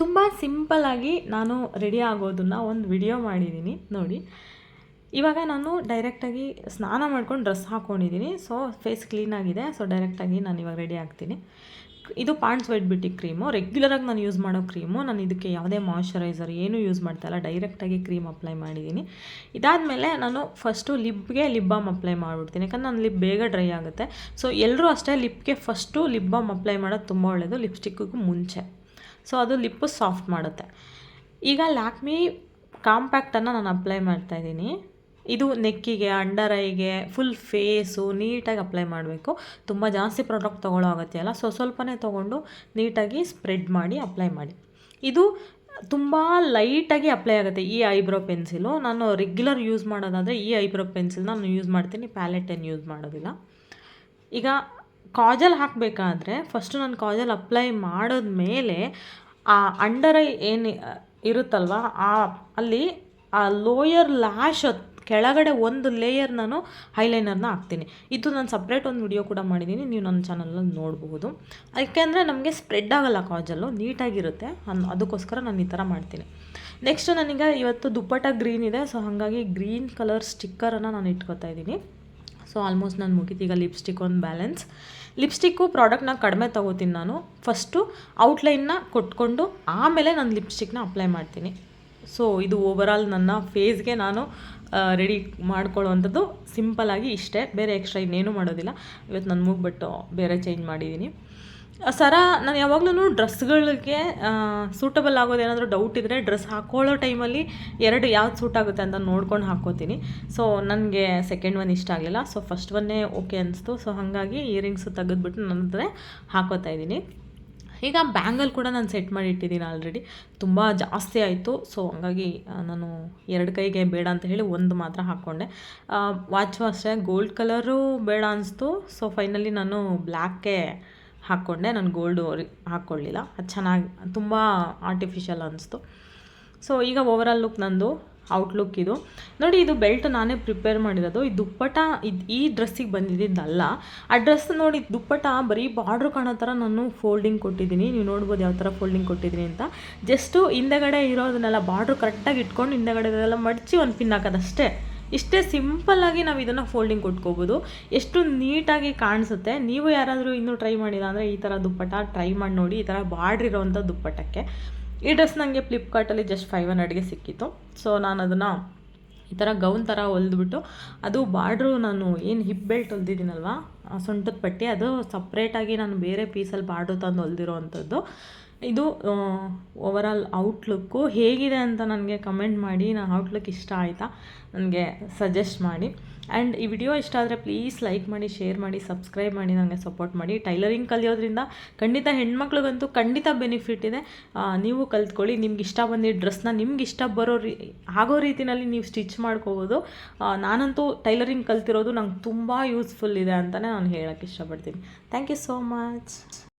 ತುಂಬ ಸಿಂಪಲ್ಲಾಗಿ ನಾನು ರೆಡಿ ಆಗೋದನ್ನು ಒಂದು ವಿಡಿಯೋ ಮಾಡಿದ್ದೀನಿ ನೋಡಿ. ಇವಾಗ ನಾನು ಡೈರೆಕ್ಟಾಗಿ ಸ್ನಾನ ಮಾಡ್ಕೊಂಡು ಡ್ರೆಸ್ ಹಾಕ್ಕೊಂಡಿದ್ದೀನಿ ಸೊ ಫೇಸ್ ಕ್ಲೀನಾಗಿದೆ ಸೊ ಡೈರೆಕ್ಟಾಗಿ ನಾನು ಇವಾಗ ರೆಡಿ ಆಗ್ತೀನಿ. ಇದು ಪಾಂಡ್ಸ್ ವೈಟ್ ಬ್ಯೂಟಿ ಕ್ರೀಮು ರೆಗ್ಯುಲರಾಗಿ ನಾನು ಯೂಸ್ ಮಾಡೋ ಕ್ರೀಮು ನಾನು ಇದಕ್ಕೆ ಯಾವುದೇ ಮಾಯಿಶ್ಚರೈಸರ್ ಏನೂ ಯೂಸ್ ಮಾಡ್ತಾಯಿಲ್ಲ ಡೈರೆಕ್ಟಾಗಿ ಕ್ರೀಮ್ ಅಪ್ಲೈ ಮಾಡಿದ್ದೀನಿ ಇದಾದಮೇಲೆ ನಾನು ಫಸ್ಟು ಲಿಪ್ಗೆ ಲಿಪ್ ಬಾಮ್ ಅಪ್ಲೈ ಮಾಡಿಬಿಡ್ತೀನಿ. ಯಾಕಂದ್ರೆ ನನ್ನ ಲಿಪ್ ಬೇಗ ಡ್ರೈ ಆಗುತ್ತೆ. ಸೊ ಎಲ್ಲರೂ ಅಷ್ಟೇ ಲಿಪ್ಗೆ ಫಸ್ಟು ಲಿಪ್ ಬಾಮ್ ಅಪ್ಲೈ ಮಾಡೋದು ತುಂಬ ಒಳ್ಳೆಯದು ಲಿಪ್ಸ್ಟಿಕ್ಕಿಗೂ ಮುಂಚೆ. ಸೊ ಅದು ಲಿಪ್ಪು ಸಾಫ್ಟ್ ಮಾಡುತ್ತೆ. ಈಗ ಲ್ಯಾಕ್ಮಿ ಕಾಂಪ್ಯಾಕ್ಟನ್ನು ನಾನು ಅಪ್ಲೈ ಮಾಡ್ತಾಯಿದ್ದೀನಿ ಇದು ನೆಕ್ಕಿಗೆ ಅಂಡರ್ ಐಗೆ ಫುಲ್ ಫೇಸು ನೀಟಾಗಿ ಅಪ್ಲೈ ಮಾಡಬೇಕು. ತುಂಬ ಜಾಸ್ತಿ ಪ್ರಾಡಕ್ಟ್ ತೊಗೊಳ್ಳೋ ಅಗತ್ಯ ಅಲ್ಲ ಸೊ ಸ್ವಲ್ಪನೇ ತೊಗೊಂಡು ನೀಟಾಗಿ ಸ್ಪ್ರೆಡ್ ಮಾಡಿ ಅಪ್ಲೈ ಮಾಡಿ. ಇದು ತುಂಬ ಲೈಟಾಗಿ ಅಪ್ಲೈ ಆಗುತ್ತೆ ಈ ಐಬ್ರೋ ಪೆನ್ಸಿಲು ನಾನು ರೆಗ್ಯುಲರ್ ಯೂಸ್ ಮಾಡೋದಾದರೆ ಈ ಐಬ್ರೋ ಪೆನ್ಸಿಲ್ ನಾನು ಯೂಸ್ ಮಾಡ್ತೀನಿ. ಪ್ಯಾಲೆಟ್ ಏನು ಯೂಸ್ ಮಾಡೋದಿಲ್ಲ. ಈಗ ಕಾಜಲ್ ಹಾಕಬೇಕಾದ್ರೆ ಫಸ್ಟು ನಾನು ಕಾಜಲ್ ಅಪ್ಲೈ ಮಾಡಿದ್ಮೇಲೆ ಆ ಅಂಡರ್ ಐ ಏನು ಇರುತ್ತಲ್ವ, ಆ ಅಲ್ಲಿ ಆ ಲೋಯರ್ ಲ್ಯಾಶ್ ಕೆಳಗಡೆ ಒಂದು ಲೇಯರ್ ನಾನು ಹೈಲೈನರ್ನ ಹಾಕ್ತೀನಿ. ಇದು ನಾನು ಸಪ್ರೇಟ್ ಒಂದು ವಿಡಿಯೋ ಕೂಡ ಮಾಡಿದ್ದೀನಿ ನೀವು ನನ್ನ ಚಾನಲಲ್ಲಿ ನೋಡಬಹುದು ಯಾಕೆಂದರೆ ನಮಗೆ ಸ್ಪ್ರೆಡ್ ಆಗೋಲ್ಲ ಕಾಜಲ್ಲು, ನೀಟಾಗಿರುತ್ತೆ. ಅನ್ ಅದಕ್ಕೋಸ್ಕರ ನಾನು ಈ ಥರ ಮಾಡ್ತೀನಿ. ನೆಕ್ಸ್ಟು ನನಗೆ ಇವತ್ತು ದುಪ್ಪಟ್ಟ ಗ್ರೀನ್ ಇದೆ ಸೊ ಹಾಗಾಗಿ ಗ್ರೀನ್ ಕಲರ್ ಸ್ಟಿಕ್ಕರನ್ನು ನಾನು ಇಟ್ಕೊತಾ ಇದ್ದೀನಿ. ಸೊ ಆಲ್ಮೋಸ್ಟ್ ನಾನು ಮುಗಿತು. ಈಗ ಲಿಪ್ಸ್ಟಿಕ್ ಒಂದು ಬ್ಯಾಲೆನ್ಸ್ ಲಿಪ್ಸ್ಟಿಕ್ಕು ಪ್ರಾಡಕ್ಟ್ನ ಕಡಿಮೆ ತೊಗೋತೀನಿ ನಾನು. ಫಸ್ಟು ಔಟ್ಲೈನ್ನ ಕೊಟ್ಕೊಂಡು ಆಮೇಲೆ ನಾನು ಲಿಪ್ಸ್ಟಿಕ್ನ ಅಪ್ಲೈ ಮಾಡ್ತೀನಿ. ಸೊ ಇದು ಓವರಾಲ್ ನನ್ನ ಫೇಸ್ಗೆ ನಾನು ರೆಡಿ ಮಾಡ್ಕೊಳ್ಳುವಂಥದ್ದು. ಸಿಂಪಲ್ಲಾಗಿ ಇಷ್ಟೇ. ಬೇರೆ ಎಕ್ಸ್ಟ್ರಾ ಇನ್ನೇನು ಮಾಡೋದಿಲ್ಲ. ಇವತ್ತು ನನ್ನ ಮೂಗ್ಬಿಟ್ಟು ಬೇರೆ ಚೇಂಜ್ ಮಾಡಿದ್ದೀನಿ ಸರ, ನಾನು ಯಾವಾಗಲೂ ಡ್ರೆಸ್ಗಳಿಗೆ ಸೂಟಬಲ್ ಆಗೋದೇನಾದರೂ ಡೌಟ್ ಇದ್ದರೆ ಡ್ರೆಸ್ ಹಾಕ್ಕೊಳ್ಳೋ ಟೈಮಲ್ಲಿ ಎರಡು ಯಾವ್ದು ಸೂಟ್ ಆಗುತ್ತೆ ಅಂತ ನೋಡ್ಕೊಂಡು ಹಾಕ್ಕೋತೀನಿ ಸೊ ನನಗೆ ಸೆಕೆಂಡ್ ಒನ್ ಇಷ್ಟ ಆಗಲಿಲ್ಲ. ಸೊ ಫಸ್ಟ್ ಒನ್ನೇ ಓಕೆ ಅನಿಸ್ತು. ಸೊ ಹಾಗಾಗಿ ಇಯರಿಂಗ್ಸು ತೆಗೆದ್ಬಿಟ್ಟು ನನ್ನ ಹಾಕೋತಾ ಇದ್ದೀನಿ. ಈಗ ಬ್ಯಾಂಗಲ್ ಕೂಡ ನಾನು ಸೆಟ್ ಮಾಡಿ ಇಟ್ಟಿದ್ದೀನಿ ಆಲ್ರೆಡಿ ತುಂಬ ಜಾಸ್ತಿ ಆಯಿತು. ಸೊ ಹಂಗಾಗಿ ನಾನು ಎರಡು ಕೈಗೆ ಬೇಡ ಅಂತ ಹೇಳಿ ಒಂದು ಮಾತ್ರ ಹಾಕ್ಕೊಂಡೆ ವಾಚು ಅಷ್ಟೇ. ಗೋಲ್ಡ್ ಕಲರು ಬೇಡ ಅನಿಸ್ತು. ಸೊ ಫೈನಲಿ ನಾನು ಬ್ಲ್ಯಾಕ್ಗೆ ಹಾಕ್ಕೊಂಡೆ, ನಾನು ಗೋಲ್ಡು ಹಾಕ್ಕೊಳ್ಳಿಲ್ಲ. ಅದು ಚೆನ್ನಾಗಿ, ತುಂಬ ಆರ್ಟಿಫಿಷಿಯಲ್ ಅನ್ನಿಸ್ತು ಸೊ ಈಗ ಓವರಾಲ್ ಲುಕ್ ನಂದು ಔಟ್ಲುಕ್ ಇದು. ನೋಡಿ, ಇದು ಬೆಲ್ಟ್ ನಾನೇ ಪ್ರಿಪೇರ್ ಮಾಡಿರೋದು. ಈ ದುಪ್ಪಟ ಇದು, ಈ ಡ್ರೆಸ್ಸಿಗೆ ಬಂದಿದ್ದಲ್ಲ ಆ ಡ್ರೆಸ್ ನೋಡಿ ದುಪ್ಪಟ ಬರೀ ಬಾರ್ಡ್ರ್ ಕಾಣೋ ಥರ ನಾನು ಫೋಲ್ಡಿಂಗ್ ಕೊಟ್ಟಿದ್ದೀನಿ. ನೀವು ನೋಡ್ಬೋದು ಯಾವ ಥರ ಫೋಲ್ಡಿಂಗ್ ಕೊಟ್ಟಿದ್ದೀನಿ ಅಂತ. ಜಸ್ಟು ಹಿಂದೆಗಡೆ ಇರೋದನ್ನೆಲ್ಲ ಬಾರ್ಡ್ರ್ ಕರೆಕ್ಟಾಗಿ ಇಟ್ಕೊಂಡು ಹಿಂದೆಗಡೆ ಮಡಚಿ ಒಂದು ಪಿನ್ ಹಾಕೋದಷ್ಟೇ ಇಷ್ಟೇ ಸಿಂಪಲ್ಲಾಗಿ ನಾವು ಇದನ್ನು ಫೋಲ್ಡಿಂಗ್ ಕೊಟ್ಕೋಬೋದು. ಎಷ್ಟು ನೀಟಾಗಿ ಕಾಣಿಸುತ್ತೆ. ನೀವು ಯಾರಾದರೂ ಇನ್ನೂ ಟ್ರೈ ಮಾಡಿಲ್ಲ ಅಂದರೆ ಈ ಥರ ದುಪ್ಪಟ ಟ್ರೈ ಮಾಡಿ ನೋಡಿ. ಈ ಥರ ಬಾಡ್ರಿರೋವಂಥ ದುಪ್ಪಟ್ಟಕ್ಕೆ. ಈ ಡ್ರೆಸ್ ನನಗೆ ಫ್ಲಿಪ್ಕಾರ್ಟಲ್ಲಿ ಜಸ್ಟ್ ಫೈವ್ ಹಂಡ್ರೆಡ್ಗೆ ಸಿಕ್ಕಿತ್ತು. ಸೊ ನಾನು ಅದನ್ನು ಈ ಥರ ಗೌನ್ ಥರ ಹೊಲ್ದ್ಬಿಟ್ಟು, ಅದು ಬಾರ್ಡ್ರು ನಾನು ಏನು ಹಿಪ್ ಬೆಲ್ಟ್ ಹೊಲ್ದಿದ್ದೀನಲ್ವ? ಸೊಂಟದ ಪಟ್ಟಿ. ಅದು ಸಪ್ರೇಟಾಗಿ ನಾನು ಬೇರೆ ಪೀಸಲ್ಲಿ ಬಾರ್ಡ್ರು ತಂದು ಹೊಲ್ದಿರೋ ಅಂಥದ್ದು. ಇದು ಓವರಾಲ್ ಔಟ್ಲುಕ್ಕು ಹೇಗಿದೆ ಅಂತ ನನಗೆ ಕಮೆಂಟ್ ಮಾಡಿ, ನಾನು ಔಟ್ಲುಕ್ ಇಷ್ಟ ಆಯಿತಾ? ನನಗೆ ಸಜೆಸ್ಟ್ ಮಾಡಿ. ಆ್ಯಂಡ್ ಈ ವಿಡಿಯೋ ಇಷ್ಟ ಆದರೆ ಪ್ಲೀಸ್ ಲೈಕ್ ಮಾಡಿ ಶೇರ್ ಮಾಡಿ ಸಬ್ಸ್ಕ್ರೈಬ್ ಮಾಡಿ, ನನಗೆ ಸಪೋರ್ಟ್ ಮಾಡಿ. ಟೈಲರಿಂಗ್ ಕಲಿಯೋದ್ರಿಂದ ಖಂಡಿತ ಹೆಣ್ಮಕ್ಳಿಗಂತೂ ಖಂಡಿತ ಬೆನಿಫಿಟ್ ಇದೆ. ನೀವು ಕಲ್ತ್ಕೊಳ್ಳಿ, ನಿಮ್ಗೆ ಇಷ್ಟ ಬಂದಿದ್ದ ಡ್ರೆಸ್ನ ನಿಮ್ಗೆ ಇಷ್ಟ ಬರೋ ರೀ, ಆಗೋ ರೀತಿಯಲ್ಲಿ ನೀವು ಸ್ಟಿಚ್ ಮಾಡ್ಕೋಬೋದು. ನಾನಂತೂ ಟೈಲರಿಂಗ್ ಕಲ್ತಿರೋದು ನಂಗೆ ತುಂಬ ಯೂಸ್ಫುಲ್ ಇದೆ ಅಂತಲೇ ನಾನು ಹೇಳೋಕ್ಕೆ ಇಷ್ಟಪಡ್ತೀನಿ. Thank you so much